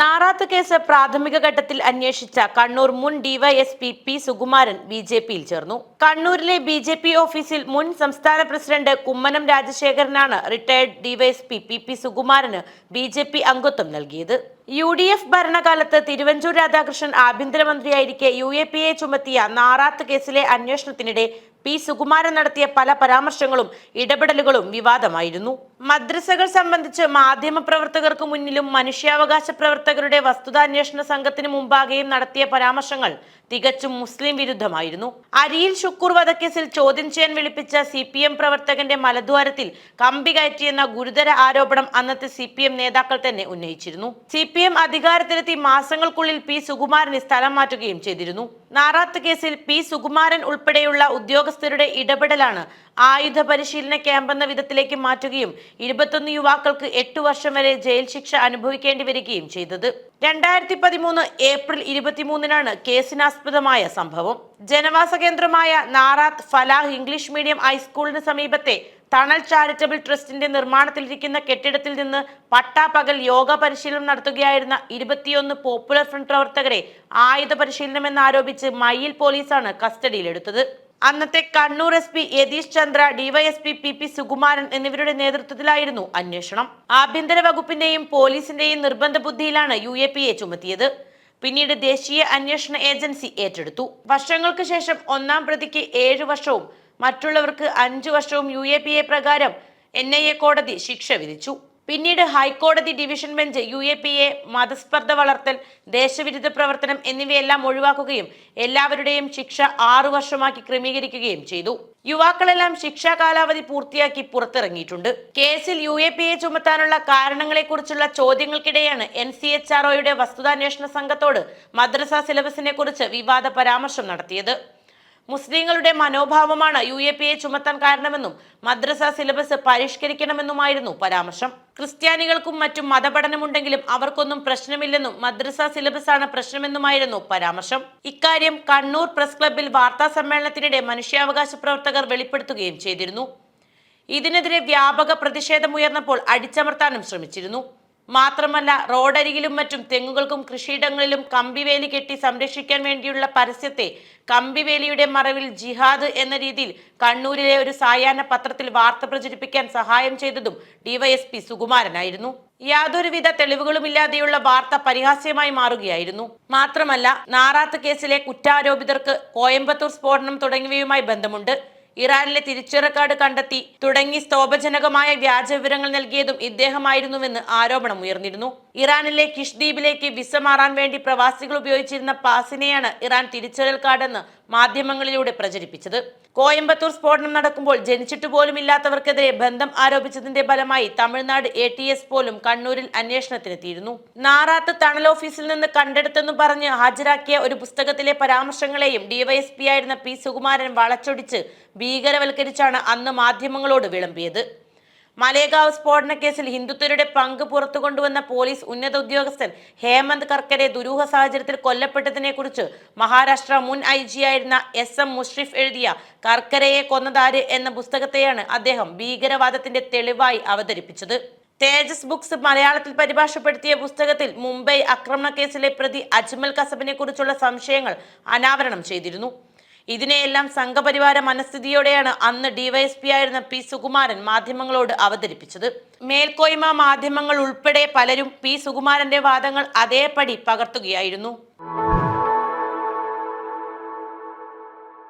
Narath case പ്രാഥമിക ഘട്ടത്തിൽ അന്വേഷിച്ച കണ്ണൂർ മുൻ DYSP P Sukumaran B J പിയിൽ ചേർന്നു. കണ്ണൂരിലെ ബി ജെ പി ഓഫീസിൽ മുൻ സംസ്ഥാന പ്രസിഡന്റ് കുമ്മനം രാജശേഖരനാണ് റിട്ടയർഡ് ഡിവൈഎസ്പി പി പി സുകുമാരന് ബി ജെ പി അംഗത്വം നൽകിയത്. യു ഡി എഫ് ഭരണകാലത്ത് തിരുവഞ്ചൂർ രാധാകൃഷ്ണൻ ആഭ്യന്തരമന്ത്രിയായിരിക്കെ യു എ പി എ ചുമത്തിയ നാറാത്ത് കേസിലെ അന്വേഷണത്തിനിടെ പി സുകുമാരൻ നടത്തിയ പല പരാമർശങ്ങളും ഇടപെടലുകളും വിവാദമായിരുന്നു. മദ്രസകൾ സംബന്ധിച്ച് മാധ്യമ പ്രവർത്തകർക്ക് മുന്നിലും മനുഷ്യാവകാശ പ്രവർത്തകരുടെ വസ്തുതാന്വേഷണ സംഘത്തിന് മുമ്പാകെയും നടത്തിയ പരാമർശങ്ങൾ തികച്ചും മുസ്ലിം വിരുദ്ധമായിരുന്നു. അരിയിൽ ഷുക്കൂർ വധക്കേസിൽ ചോദ്യം ചെയ്യാൻ വിളിപ്പിച്ച സി പി എം പ്രവർത്തകന്റെ മലദ്വാരത്തിൽ കമ്പി കയറ്റിയെന്ന ഗുരുതര ആരോപണം അന്നത്തെ സി പി എം നേതാക്കൾ തന്നെ ഉന്നയിച്ചിരുന്നു. സി പി എം അധികാരത്തിലെത്തി മാസങ്ങൾക്കുള്ളിൽ പി സുകുമാരനെ സ്ഥലം മാറ്റുകയും ചെയ്തിരുന്നു. നാറാത്ത് കേസിൽ പി സുകുമാരൻ ഉൾപ്പെടെയുള്ള ഉദ്യോഗസ്ഥരുടെ ഇടപെടലാണ് ആയുധ പരിശീലന ക്യാമ്പെന്ന വിധത്തിലേക്ക് മാറ്റുകയും ഇരുപത്തൊന്ന് യുവാക്കൾക്ക് എട്ടു വർഷം വരെ ജയിൽ ശിക്ഷ അനുഭവിക്കേണ്ടി വരികയും ചെയ്തത്. രണ്ടായിരത്തി പതിമൂന്ന് ഏപ്രിൽ ഇരുപത്തിമൂന്നിനാണ് കേസിനാസ്പദമായ സംഭവം. ജനവാസ കേന്ദ്രമായ നാറാത്ത് ഫലാഹ് ഇംഗ്ലീഷ് മീഡിയം ഹൈസ്കൂളിന് സമീപത്തെ തണൽ ചാരിറ്റബിൾ ട്രസ്റ്റിന്റെ നിർമ്മാണത്തിലിരിക്കുന്ന കെട്ടിടത്തിൽ നിന്ന് പട്ടാപ്പകൽ യോഗ പരിശീലനം നടത്തുകയായിരുന്ന ഇരുപത്തിയൊന്ന് പോപ്പുലർ ഫ്രണ്ട് പ്രവർത്തകരെ ആയുധ പരിശീലനം എന്നാരോപിച്ച് മയ്യിൽ പോലീസാണ് കസ്റ്റഡിയിലെടുത്തത്. അന്നത്തെ Kannur S P Yathish Chandra DYSP P P Sukumaran എന്നിവരുടെ നേതൃത്വത്തിലായിരുന്നു അന്വേഷണം. ആഭ്യന്തര വകുപ്പിന്റെയും പോലീസിന്റെയും നിർബന്ധ ബുദ്ധിയിലാണ് യു എ പി എ ചുമത്തിയത്. പിന്നീട് ദേശീയ അന്വേഷണ ഏജൻസി ഏറ്റെടുത്തു. വർഷങ്ങൾക്ക് ശേഷം ഒന്നാം പ്രതിക്ക് ഏഴു വർഷവും മറ്റുള്ളവർക്ക് അഞ്ചു വർഷവും യു എ പി എ പ്രകാരം എൻ ഐ എ കോടതി ശിക്ഷ വിധിച്ചു. പിന്നീട് ഹൈക്കോടതി division bench U A P A മതസ്പർദ്ധ വളർത്തൽ ദേശവിരുദ്ധ പ്രവർത്തനം എന്നിവയെല്ലാം ഒഴിവാക്കുകയും എല്ലാവരുടെയും ശിക്ഷ ആറു വർഷമാക്കി ക്രമീകരിക്കുകയും ചെയ്തു. യുവാക്കളെല്ലാം ശിക്ഷാ കാലാവധി പൂർത്തിയാക്കി പുറത്തിറങ്ങിയിട്ടുണ്ട്. കേസിൽ യു എ പി എ ചുമത്താനുള്ള കാരണങ്ങളെക്കുറിച്ചുള്ള ചോദ്യങ്ങൾക്കിടെയാണ് എൻ സി എച്ച് ആർ ഒയുടെ വസ്തുതാന്വേഷണ സംഘത്തോട് മദ്രസ സിലബസിനെ കുറിച്ച് വിവാദ പരാമർശം നടത്തിയത്. മുസ്ലിങ്ങളുടെ മനോഭാവമാണ് യു എ പി എ ചുമത്താൻ കാരണമെന്നും മദ്രസ സിലബസ് പരിഷ്കരിക്കണമെന്നുമായിരുന്നു പരാമർശം. ക്രിസ്ത്യാനികൾക്കും മറ്റും മതപഠനമുണ്ടെങ്കിലും അവർക്കൊന്നും പ്രശ്നമില്ലെന്നും മദ്രസ സിലബസ് ആണ് പ്രശ്നമെന്നുമായിരുന്നു പരാമർശം. ഇക്കാര്യം കണ്ണൂർ പ്രസ് ക്ലബിൽ വാർത്താ സമ്മേളനത്തിനിടെ മനുഷ്യാവകാശ പ്രവർത്തകർ വെളിപ്പെടുത്തുകയും ചെയ്തിരുന്നു. ഇതിനെതിരെ വ്യാപക പ്രതിഷേധമുയർന്നപ്പോൾ അടിച്ചമർത്താനും ശ്രമിച്ചിരുന്നു. മാത്രമല്ല റോഡരികിലും മറ്റും തെങ്ങുകൾക്കും കൃഷിയിടങ്ങളിലും കമ്പിവേലി കെട്ടി സംരക്ഷിക്കാൻ വേണ്ടിയുള്ള പരസ്യത്തെ കമ്പിവേലിയുടെ മറവിൽ ജിഹാദ് എന്ന രീതിയിൽ കണ്ണൂരിലെ ഒരു സായാഹ്ന പത്രത്തിൽ വാർത്ത പ്രചരിപ്പിക്കാൻ സഹായം ചെയ്തതും ഡിവൈഎസ്പി സുകുമാരനായിരുന്നു. യാതൊരുവിധ തെളിവുകളുമില്ലാതെയുള്ള വാർത്ത പരിഹാസ്യമായി മാറുകയായിരുന്നു. മാത്രമല്ല നാറാത്ത് കേസിലെ കുറ്റാരോപിതർക്ക് കോയമ്പത്തൂർ സ്ഫോടനം തുടങ്ങിയവയുമായി ബന്ധമുണ്ട്. ഇറാനിലെ തിരിച്ചറക്കാട് കണ്ടെത്തി തുടങ്ങി സ്തോഭജനകമായ വ്യാജ വിവരങ്ങൾ നൽകിയതും ഇദ്ദേഹമായിരുന്നുവെന്ന് ആരോപണം ഉയർന്നിരുന്നു. ഇറാനിലെ കിഷ്ദ്വീപിലേക്ക് വിസ മാറാൻ വേണ്ടി പ്രവാസികൾ ഉപയോഗിച്ചിരുന്ന പാസിനെയാണ് ഇറാൻ തിരിച്ചറിയൽ കാർഡെന്ന് മാധ്യമങ്ങളിലൂടെ പ്രചരിപ്പിച്ചത്. കോയമ്പത്തൂർ സ്ഫോടനം നടക്കുമ്പോൾ ജനിച്ചിട്ട് പോലും ഇല്ലാത്തവർക്കെതിരെ ബന്ധം ആരോപിച്ചതിന്റെ ഫലമായി തമിഴ്നാട് എ ടി എസ് പോലും കണ്ണൂരിൽ അന്വേഷണത്തിനെത്തിയിരുന്നു. നാറാത്ത് തണൽ ഓഫീസിൽ നിന്ന് കണ്ടെടുത്തെന്ന് പറഞ്ഞ് ഹാജരാക്കിയ ഒരു പുസ്തകത്തിലെ പരാമർശങ്ങളെയും ഡിവൈഎസ്പി ആയിരുന്ന പി സുകുമാരൻ വളച്ചൊടിച്ച് ഭീകരവൽക്കരിച്ചാണ് അന്ന് മാധ്യമങ്ങളോട് വിളമ്പിയത്. മലേഗാവ് സ്ഫോടന കേസിൽ ഹിന്ദുത്വരുടെ പങ്ക് പുറത്തു കൊണ്ടുവന്ന പോലീസ് ഉന്നത ഉദ്യോഗസ്ഥൻ ഹേമന്ത് കർക്കരെ ദുരൂഹ സാഹചര്യത്തിൽ കൊല്ലപ്പെട്ടതിനെ കുറിച്ച് മഹാരാഷ്ട്ര മുൻ ഐ ജി ആയിരുന്ന എസ് എം മുഷ്രിഫ് എഴുതിയ കർക്കരയെ കൊന്നതാര് എന്ന പുസ്തകത്തെയാണ് അദ്ദേഹം ഭീകരവാദത്തിന്റെ തെളിവായി അവതരിപ്പിച്ചത്. തേജസ് ബുക്സ് മലയാളത്തിൽ പരിഭാഷപ്പെടുത്തിയ പുസ്തകത്തിൽ മുംബൈ ആക്രമണ കേസിലെ പ്രതി അജ്മൽ കസബിനെ കുറിച്ചുള്ള സംശയങ്ങൾ അനാവരണം ചെയ്തിരുന്നു. ഇതിനെയെല്ലാം സംഘപരിവാര മനസ്ഥിതിയോടെയാണ് അന്ന് ഡിവൈഎസ്പി ആയിരുന്ന പി സുകുമാരൻ മാധ്യമങ്ങളോട് അവതരിപ്പിച്ചത്. മേൽക്കോയ്മ മാധ്യമങ്ങൾ ഉൾപ്പെടെ പലരും പി സുകുമാരന്റെ വാദങ്ങൾ അതേപടി പകർത്തുകയായിരുന്നു.